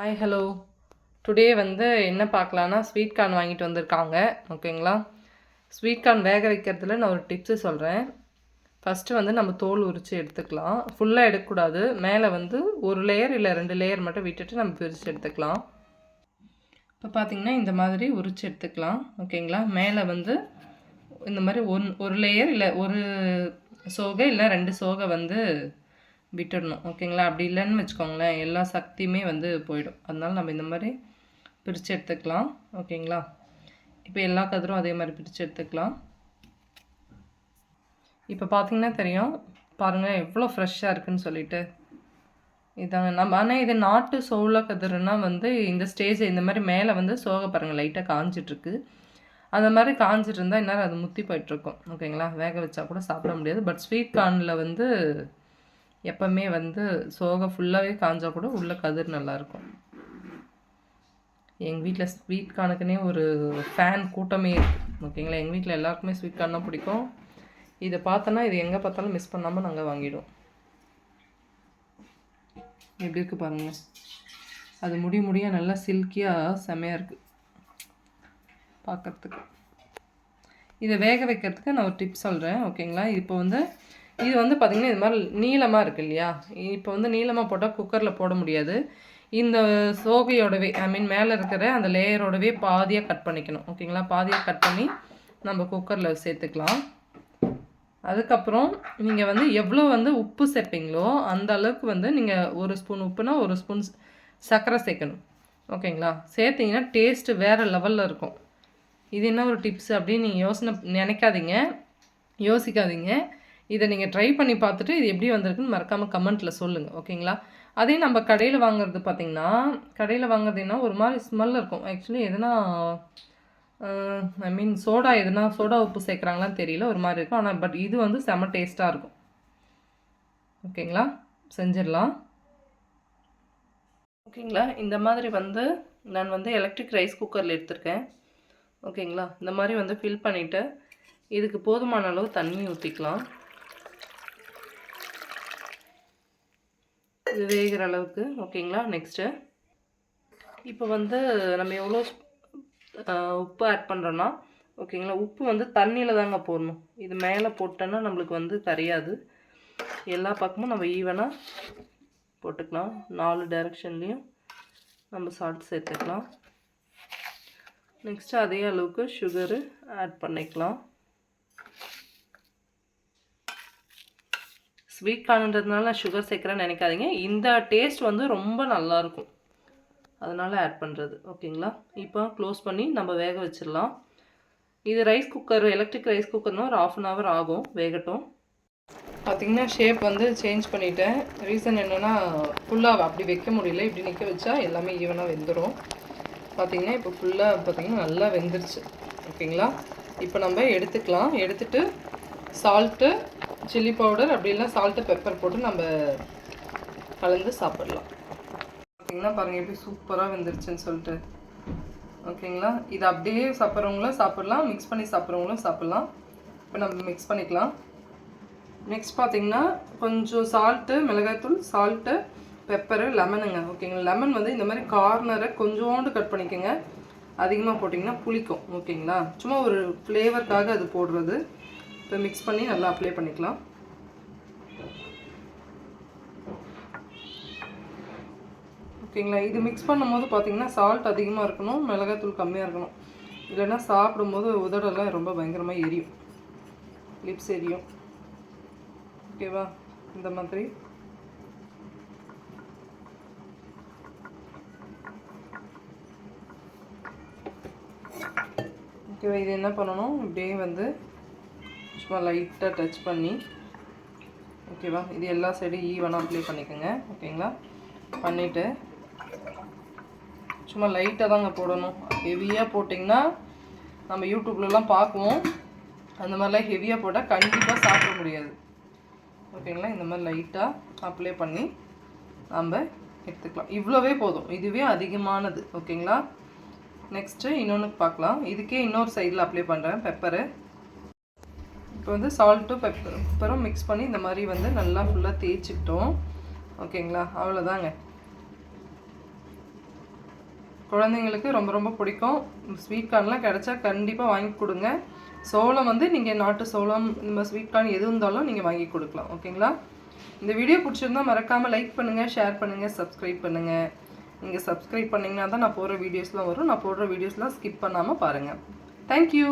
Hi hello today வந்து என்ன பார்க்கலான்னா sweet corn வாங்கிட்டு வந்திருக்காங்க. ஓகேங்களா ஸ்வீட் கார்ன் வேக வைக்கிறதுல நான் ஒரு டிப்ஸு சொல்கிறேன் ஃபஸ்ட்டு வந்து நம்ம தோல் உரித்து எடுத்துக்கலாம். ஃபுல்லாக எடுக்கக்கூடாது. மேலே வந்து ஒரு லேயர் இல்லை ரெண்டு லேயர் மட்டும் விட்டுட்டு நம்ம பிரித்து எடுத்துக்கலாம். இப்போ பார்த்தீங்கன்னா இந்த மாதிரி உரித்து எடுத்துக்கலாம். ஓகேங்களா மேலே வந்து இந்த மாதிரி ஒன் ஒரு லேயர் இல்லை ஒரு சோகை இல்லை ரெண்டு சோகை வந்து விட்டுடணும் ஓகேங்களா? அப்படி இல்லைன்னு வச்சுக்கோங்களேன் எல்லா சக்தியுமே வந்து போயிடும். அதனால நம்ம இந்த மாதிரி பிரித்து எடுத்துக்கலாம் ஓகேங்களா? இப்போ எல்லா கதிரும் அதே மாதிரி பிரித்து எடுத்துக்கலாம். இப்போ பார்த்தீங்கன்னா தெரியும் பாருங்கள் எவ்வளோ ஃப்ரெஷ்ஷாக இருக்குன்னு சொல்லிட்டு. இதாங்க நம்ம ஆனால் இது நாட்டு சோள கதிர்னா வந்து இந்த ஸ்டேஜ் இந்த மாதிரி மேலே வந்து சோக பாருங்கள் லைட்டாக காஞ்சிட்ருக்கு. அந்த மாதிரி காஞ்சிட்டு இருந்தால் இந்நேரம் அது முத்தி போயிட்டுருக்கும் ஓகேங்களா? வேக வச்சா கூட சாப்பிட முடியாது. பட் ஸ்வீட் கார்னில் வந்து எப்போவுமே வந்து சோகை ஃபுல்லாகவே காஞ்சால் கூட உள்ள கதிர் நல்லாயிருக்கும். எங்கள் வீட்டில் ஸ்வீட் கார்னுக்குனே ஒரு ஃபேன் கூட்டமே இருக்குது ஓகேங்களா? எங்கள் வீட்டில் எல்லாருக்குமே ஸ்வீட் கார்ன் பிடிக்கும். இதை பார்த்தோன்னா இது எங்கே பார்த்தாலும் மிஸ் பண்ணாமல் நாங்கள் வாங்கிடுவோம். எப்படி இருக்குது பாருங்கள் அது முடி முடியாக நல்லா சில்கியாக செமையாக இருக்குது பார்க்குறதுக்கு. இதை வேக வைக்கிறதுக்கு நான் ஒரு டிப் சொல்கிறேன் ஓகேங்களா? இப்போ வந்து இது வந்து பார்த்திங்கன்னா இது மாதிரி நீளமாக இருக்குது இல்லையா? இப்போ வந்து நீளமாக போட்டால் குக்கரில் போட முடியாது. இந்த சோகையோடவே ஐ மீன் மேலே இருக்கிற அந்த லேயரோடவே பாதியாக கட் பண்ணிக்கணும். ஓகேங்களா பாதியாக கட் பண்ணி நம்ம குக்கரில் சேர்த்துக்கலாம். அதுக்கப்புறம் நீங்கள் வந்து எவ்வளோ வந்து உப்பு சேர்ப்பீங்களோ அந்த அளவுக்கு வந்து நீங்கள் ஒரு ஸ்பூன் உப்புனா ஒரு ஸ்பூன் சர்க்கரை சேர்க்கணும். ஓகேங்களா சேர்த்திங்கன்னா டேஸ்ட்டு வேறு லெவலில் இருக்கும். இது என்ன ஒரு டிப்ஸ் அப்படின்னு நீங்கள் யோசனை நினைக்காதீங்க. யோசிக்காதீங்க. இதை நீங்கள் ட்ரை பண்ணி பார்த்துட்டு இது எப்படி வந்திருக்குன்னு மறக்காமல் கமெண்ட்டில் சொல்லுங்கள் ஓகேங்களா அதே நம்ம கடையில் வாங்குறது பார்த்திங்கன்னா கடையில் வாங்குறதுன்னா ஒரு மாதிரி ஸ்மெல் இருக்கும். ஆக்சுவலி எதுனா ஐ மீன் சோடா எதுனா சோடா உப்பு சேர்க்குறாங்களான்னு தெரியல ஒரு மாதிரி இருக்கும். ஆனால் பட் இது வந்து செம டேஸ்ட்டாக இருக்கும். ஓகேங்களா செஞ்சிடலாம். ஓகேங்களா இந்த மாதிரி வந்து நான் வந்து எலக்ட்ரிக் ரைஸ் குக்கரில் எடுத்திருக்கேன். ஓகேங்களா இந்த மாதிரி வந்து ஃபில் பண்ணிவிட்டு இதுக்கு போதுமான அளவு தண்ணி ஊற்றிக்கலாம் இது வேகிற அளவுக்கு ஓகேங்களா? நெக்ஸ்ட்டு இப்போ வந்து நம்ம எவ்வளோ உப்பு ஆட் பண்ணுறோன்னா ஓகேங்களா? உப்பு வந்து தண்ணியில் தாங்க போடணும். இது மேலே போட்டோன்னா நம்மளுக்கு வந்து கரையாது எல்லா பக்கமும் நம்ம ஈவனாக போட்டுக்கலாம். நாலு டைரக்ஷன்லேயும் நம்ம சால்ட் சேர்த்துக்கலாம். நெக்ஸ்ட்டு அதே அளவுக்கு சுகரு ஆட் பண்ணிக்கலாம். ஸ்வீட் கார்னுன்றதுனால நான் சுகர் சேர்க்குறேன்னு நினைக்காதீங்க. இந்த டேஸ்ட் வந்து ரொம்ப நல்லாயிருக்கும் அதனால் ஆட் பண்ணுறது ஓகேங்களா? இப்போ க்ளோஸ் பண்ணி நம்ம வேக வச்சிடலாம். இது ரைஸ் குக்கர் எலக்ட்ரிக் ரைஸ் குக்கர்னால் ஒரு ஆஃப் அன் ஹவர் ஆகும். வேகட்டும். பார்த்திங்கன்னா ஷேப் வந்து சேஞ்ச் பண்ணிட்டேன். ரீசன் என்னென்னா ஃபுல்லாக அப்படி வைக்க முடியல. இப்படி நிற்க வச்சா எல்லாமே ஈவனாக வெந்துடும் பார்த்திங்கன்னா இப்போ ஃபுல்லாக பார்த்திங்கன்னா நல்லா வெந்துருச்சு. ஓகேங்களா? இப்போ நம்ம எடுத்துக்கலாம். எடுத்துட்டு சால்ட்டு சில்லி பவுடர் அப்படி இல்லை சால்ட்டு பெப்பர் போட்டு நம்ம கலந்து சாப்பிட்லாம். பார்த்தீங்கன்னா பாருங்கள் எப்படி சூப்பராக வெந்துருச்சுன்னு சொல்லிட்டு. ஓகேங்களா? இது அப்படியே சாப்பிட்றவங்களும் சாப்பிட்லாம் மிக்ஸ் பண்ணி சாப்பிட்றவங்களும் சாப்பிட்லாம். இப்போ நம்ம மிக்ஸ் பண்ணிக்கலாம். நெக்ஸ்ட் பார்த்தீங்கன்னா கொஞ்சம் சால்ட்டு மிளகாய்த்தூள் சால்ட்டு பெப்பரு லெமனுங்க ஓகேங்களா? லெமன் வந்து இந்த மாதிரி கார்னரை கொஞ்சோண்டு கட் பண்ணிக்கோங்க. அதிகமாக போட்டிங்கன்னா புளிக்கும். ஓகேங்களா? சும்மா ஒரு ஃப்ளேவருக்காக அது போடுறது. இப்போ மிக்ஸ் பண்ணி நல்லா அப்ளை பண்ணிக்கலாம். ஓகேங்களா இது மிக்ஸ் பண்ணும்போது பார்த்தீங்கன்னா சால்ட் அதிகமாக இருக்கணும் மிளகாத்தூள் கம்மியாக இருக்கணும். இல்லைன்னா சாப்பிடும்போது உதடெல்லாம் ரொம்ப பயங்கரமாக எரியும். லிப்ஸ் எரியும். ஓகேவா இந்த மாதிரி. ஓகேவா இது என்ன பண்ணணும்? இப்படியே வந்து சும்மா லைட்டாக டச் பண்ணி. ஓகேவா இது எல்லா சைடும் ஈவனாக அப்ளை பண்ணிக்கோங்க. ஓகேங்களா பண்ணிவிட்டு சும்மா லைட்டாக தாங்க போடணும். ஹெவியாக போட்டிங்கன்னா நம்ம யூடியூப்லலாம் பார்க்குவோம். அந்த மாதிரிலாம் ஹெவியாக போட்டால் கண்டிப்பாக சாப்பிட முடியாது. ஓகேங்களா இந்த மாதிரி லைட்டாக அப்ளை பண்ணி நம்ம எடுத்துக்கலாம். இவ்வளோவே போதும். இதுவே அதிகமானது. ஓகேங்களா நெக்ஸ்ட்டு இன்னொன்று பார்க்கலாம். இதுக்கே இன்னொரு சைடில் அப்ளை பண்ணுறேன் பெப்பரு இப்போ வந்து சால்ட்டும் பெப்பர் பெப்பரும் மிக்ஸ் பண்ணி இந்த மாதிரி வந்து நல்லா ஃபுல்லாக தேய்ச்சிக்கிட்டோம். ஓகேங்களா? அவ்வளோதாங்க குழந்தைங்களுக்கு ரொம்ப ரொம்ப பிடிக்கும். ஸ்வீட் கார்ன்லாம் கிடைச்சா கண்டிப்பாக வாங்கி கொடுங்க. சோளம் வந்து நீங்கள் நாட்டு சோளம் இந்த ஸ்வீட் கார்ன் எது இருந்தாலும் நீங்கள் வாங்கி கொடுக்கலாம். ஓகேங்களா? இந்த வீடியோ பிடிச்சிருந்தா மறக்காமல் லைக் பண்ணுங்கள் ஷேர் பண்ணுங்கள் சப்ஸ்கிரைப் பண்ணுங்கள் நீங்கள் சப்ஸ்கிரைப் பண்ணிங்கன்னா தான் நான் போடுற வீடியோஸ்லாம் வரும். நான் போடுற வீடியோஸ்லாம் ஸ்கிப் பண்ணாமல் பாருங்கள் தேங்க்யூ